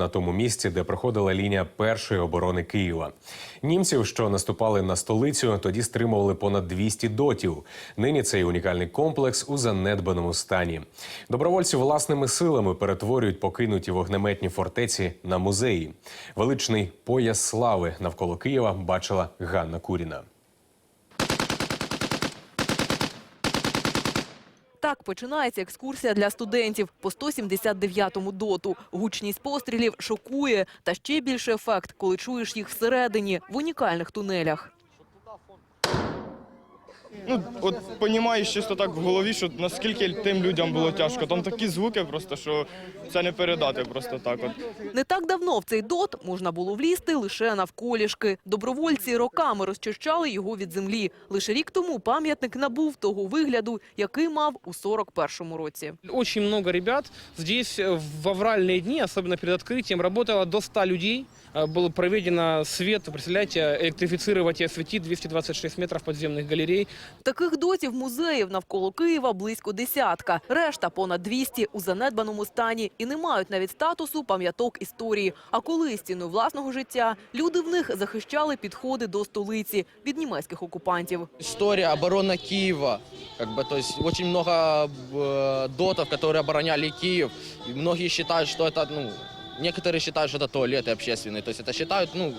на тому місці, де проходила лінія першої оборони Києва. Німців, що наступали на столицю, тоді стримували понад 200 дотів. Нині цей унікальний комплекс у занедбаному стані. Добровольці власними силами перетворюють покинуті вогнеметні фортеці на музеї. Величний пояс слави навколо Києва бачила Ганна Куріна. Так починається екскурсія для студентів по 179-му доту. Гучність пострілів шокує, та ще більше ефект, коли чуєш їх всередині в унікальних тунелях. Ну, от понімаєш чисто так в голові, що наскільки тим людям було тяжко. Там такі звуки просто, що це не передати просто так. От. Не так давно в цей дот можна було влізти лише навколішки. Добровольці роками розчищали його від землі. Лише рік тому пам'ятник набув того вигляду, який мав у 41-му році. Очень много ребят. Здесь э, в авральные дни, особенно перед открытием, работало до 100 людей. Э, Было проведено свет, представляете, электрифицировать и осветить 226 метров подземных галерей. Таких дотів музеїв навколо Києва близько десятка. Решта понад 200 у занедбаному стані і не мають навіть статусу пам'яток історії. А коли ціною власного життя люди в них захищали підходи до столиці від німецьких окупантів. история обороны Киева. Как бы, то есть очень много э, дотов, которые обороняли Киев. И многие считают, что это, ну, некоторые считают, что это туалеты общественные. То есть это считают, ну,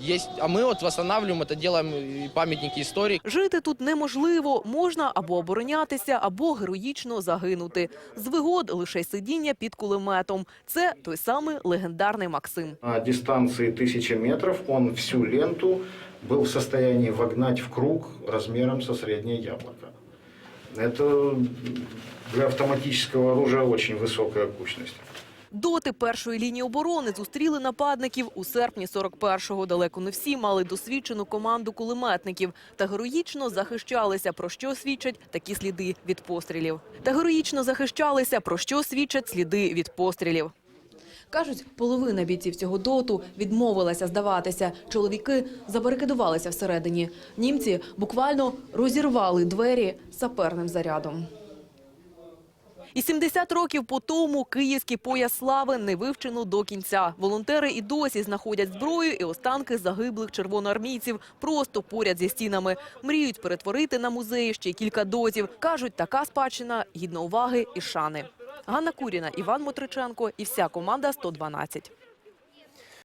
есть. А мы вот восстанавливаем это, делаем и памятники истории. Жити тут неможливо, можна або оборонятися, або героїчно загинути. З вигод лише сидіння під кулеметом. Це той самий легендарний Максим. На дистанции 1000 метров он всю ленту был в состоянии вогнать в круг размером со среднее яблоко. Это для автоматического оружия очень высокая кучность. Доти першої лінії оборони зустріли нападників у серпні 41-го. Далеко не всі мали досвідчену команду кулеметників та героїчно захищалися, про що свідчать такі сліди від пострілів. Та героїчно захищалися, про що свідчать сліди від пострілів. Кажуть, половина бійців цього доту відмовилася здаватися. Чоловіки забарикадувалися всередині. Німці буквально розірвали двері саперним зарядом. І 70 років по тому київський пояс слави не вивчено до кінця. Волонтери і досі знаходять зброю і останки загиблих червоноармійців просто поряд зі стінами. Мріють перетворити на музеї ще кілька дозів. Кажуть, така спадщина гідна уваги і шани. Ганна Куріна, Іван Мотриченко і вся команда «112».